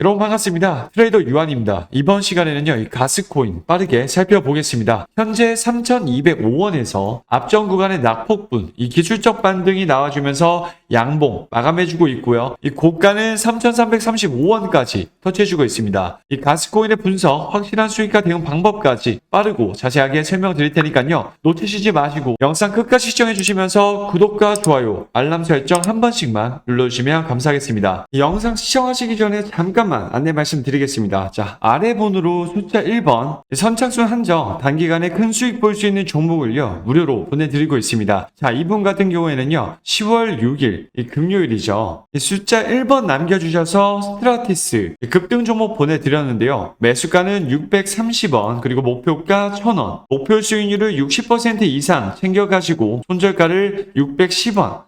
여러분 반갑습니다. 트레이더 유한입니다. 이번 시간에는요, 이 가스코인 빠르게 살펴보겠습니다. 현재 3,205원에서 앞전 구간의 낙폭분, 이 기술적 반등이 나와주면서 양봉 마감해주고 있고요. 이 고가는 3,335원까지 터치해주고 있습니다. 이 가스코인의 분석, 확실한 수익과 대응 방법까지 빠르고 자세하게 설명드릴 테니까요. 놓치시지 마시고 영상 끝까지 시청해주시면서 구독과 좋아요, 알람 설정 한 번씩만 눌러주시면 감사하겠습니다. 이 영상 시청하시기 전에 잠깐만 안내 말씀드리겠습니다. 자, 아래 번호로 숫자 1번 선착순 한정 단기간에 큰 수익 볼 수 있는 종목을요 무료로 보내드리고 있습니다. 자, 이분 같은 경우에는요 10월 6일 이 금요일이죠. 이 숫자 1번 남겨주셔서 스트라티스 급등 종목 보내드렸는데요. 매수가는 630원 그리고 목표가 1000원 목표 수익률을 60% 이상 챙겨가시고 손절가를 610원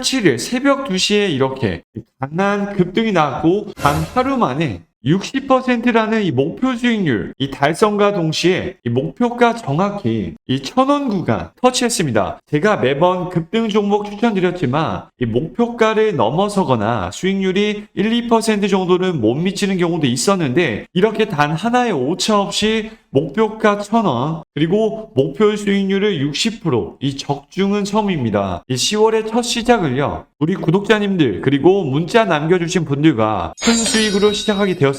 7일 새벽 2시에 이렇게 강한 급등이 나왔고 단 하루 만에 60%라는 이 목표 수익률, 이 달성과 동시에 이 목표가 정확히 이 천원 구간 터치했습니다. 제가 매번 급등 종목 추천드렸지만 이 목표가를 넘어서거나 수익률이 1, 2% 정도는 못 미치는 경우도 있었는데 이렇게 단 하나의 오차 없이 목표가 1000원, 그리고 목표 수익률을 60%이 적중은 처음입니다. 이 10월의 첫 시작을요. 우리 구독자님들 그리고 문자 남겨주신 분들과 큰 수익으로 시작하게 되었습니다.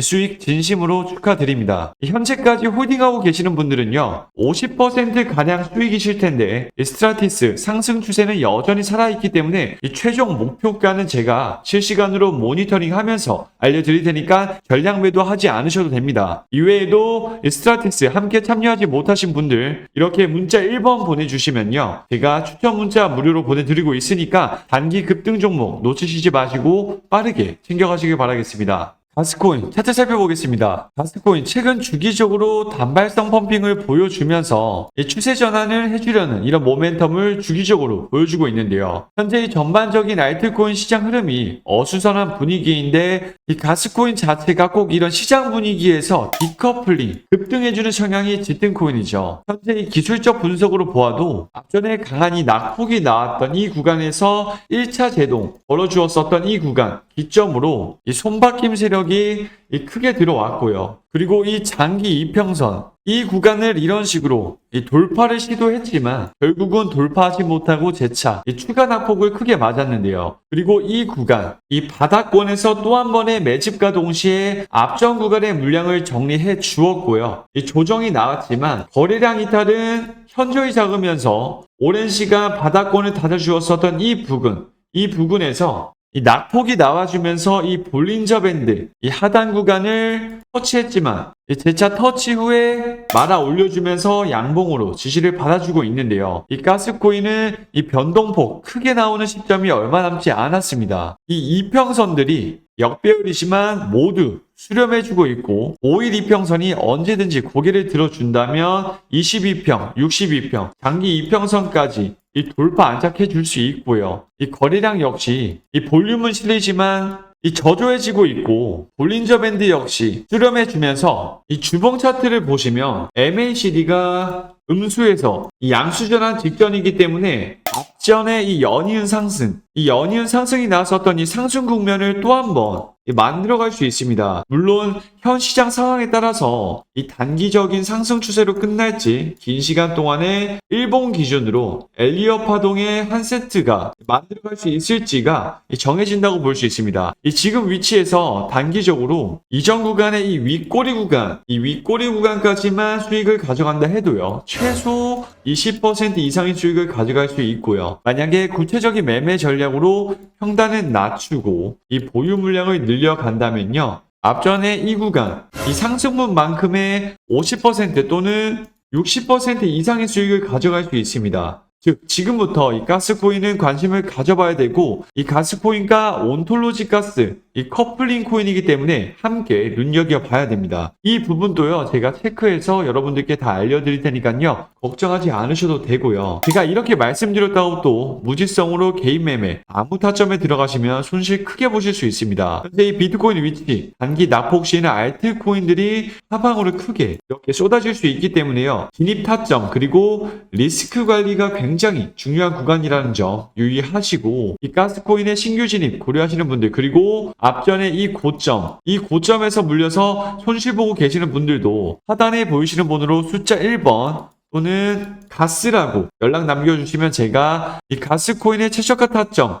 수익 진심으로 축하드립니다. 현재까지 홀딩하고 계시는 분들은요. 50% 가량 수익이실 텐데 이 스트라티스 상승 추세는 여전히 살아있기 때문에 이 최종 목표가는 제가 실시간으로 모니터링하면서 알려드릴 테니까 전량 매도하지 않으셔도 됩니다. 이외에도 이 스트라티스 함께 참여하지 못하신 분들 이렇게 문자 1번 보내주시면요. 제가 추천 문자 무료로 보내드리고 있으니까 단기 급등 종목 놓치시지 마시고 빠르게 챙겨가시길 바라겠습니다. 가스코인 차트 살펴보겠습니다. 가스코인 최근 주기적으로 단발성 펌핑을 보여주면서 이 추세 전환을 해주려는 이런 모멘텀을 주기적으로 보여주고 있는데요. 현재 이 전반적인 알트코인 시장 흐름이 어수선한 분위기인데 이 가스코인 자체가 꼭 이런 시장 분위기에서 디커플링, 급등해주는 성향이 짙은 코인이죠. 현재 이 기술적 분석으로 보아도 앞전에 강한 이 낙폭이 나왔던 이 구간에서 1차 제동 벌어주었었던 이 구간 기점으로 이 손바뀜 세력 이이 크게 들어왔고요. 그리고 이 장기 이평선 이 구간을 이런 식으로 이 돌파를 시도했지만 결국은 돌파하지 못하고 재차 이 추가 낙폭을 크게 맞았는데요. 그리고 이 구간 이 바닥권에서 또 한 번의 매집과 동시에 앞전 구간의 물량을 정리해 주었고요. 이 조정이 나왔지만 거래량 이탈은 현저히 작으면서 오랜 시간 바닥권을 닫아주었었던 이 부근 이 부근에서 이 낙폭이 나와주면서 이 볼린저 밴드, 이 하단 구간을 터치했지만 이 재차 터치 후에 말아 올려주면서 양봉으로 지시를 받아주고 있는데요. 이 가스코인은 이 변동폭 크게 나오는 시점이 얼마 남지 않았습니다. 이 이평선들이 역배열이지만 모두 수렴해주고 있고 5일 이평선이 언제든지 고개를 들어준다면 22평, 62평, 장기 이평선까지 이 돌파 안착해 줄 수 있고요. 이 거래량 역시 이 볼륨은 실리지만 이 저조해지고 있고 볼린저 밴드 역시 수렴해 주면서 이 주봉 차트를 보시면 MACD가 음수에서 이 양수 전환 직전이기 때문에 앞전에 이 연이은 상승, 이 연이은 상승이 나왔었던 이 상승 국면을 또 한번 만들어갈 수 있습니다. 물론 현 시장 상황에 따라서 이 단기적인 상승 추세로 끝날지 긴 시간 동안에 일본 기준으로 엘리어 파동의 한 세트가 만들어갈 수 있을지가 정해진다고 볼 수 있습니다. 이 지금 위치에서 단기적으로 이전 구간의 이 윗꼬리 구간, 이 윗꼬리 구간까지만 수익을 가져간다 해도요. 최소 20% 이상의 수익을 가져갈 수 있고요. 만약에 구체적인 매매 전략으로 평단을 낮추고 이 보유 물량을 늘려간다면요. 앞전에 이 구간, 이 상승분만큼의 50% 또는 60% 이상의 수익을 가져갈 수 있습니다. 즉 지금부터 이 가스코인은 관심을 가져봐야 되고 이 가스코인과 온톨로지 가스 이 커플링 코인이기 때문에 함께 눈여겨봐야 됩니다. 이 부분도요 제가 체크해서 여러분들께 다 알려드릴 테니까요 걱정하지 않으셔도 되고요. 제가 이렇게 말씀드렸다고 또 무지성으로 개인 매매 아무 타점에 들어가시면 손실 크게 보실 수 있습니다. 현재 이 비트코인 위치 단기 낙폭 시에는 알트코인들이 하방으로 크게 이렇게 쏟아질 수 있기 때문에요. 진입 타점 그리고 리스크 관리가 굉장히 중요한 구간이라는 점 유의하시고 이 가스코인의 신규 진입 고려하시는 분들 그리고 앞전에 이 고점 이 고점에서 물려서 손실 보고 계시는 분들도 하단에 보이시는 번호로 숫자 1번 또는 가스라고 연락 남겨주시면 제가 이 가스코인의 최저가 타점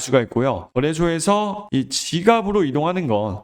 수가 있고요. 거래소에서 이 지갑으로 이동하는 건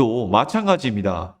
마찬가지입니다.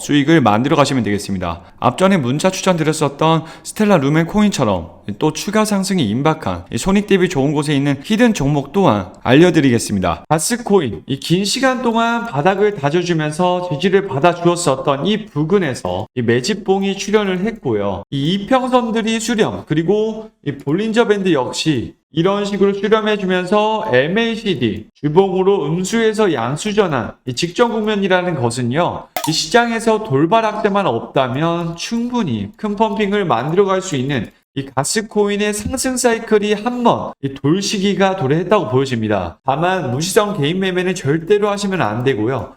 수익을 만들어 가시면 되겠습니다. 앞전에 문자 추천드렸었던 스텔라 루멘 코인처럼 또 추가 상승이 임박한 이 손익 대비 좋은 곳에 있는 히든 종목 또한 알려드리겠습니다. 바스코인 이 긴 시간 동안 바닥을 다져주면서 지지를 받아주었었던 이 부근에서 이 매집봉이 출현을 했고요. 이 이평선들이 수렴 그리고 이 볼린저 밴드 역시 이런 식으로 수렴해주면서 MACD, 주봉으로 음수에서 양수 전환, 이 직전 국면이라는 것은요, 이 시장에서 돌발 악재만 없다면 충분히 큰 펌핑을 만들어갈 수 있는 이 가스코인의 상승 사이클이 한번돌 시기가 도래했다고 보여집니다. 다만 무시성 개인 매매는 절대로 하시면 안 되고요.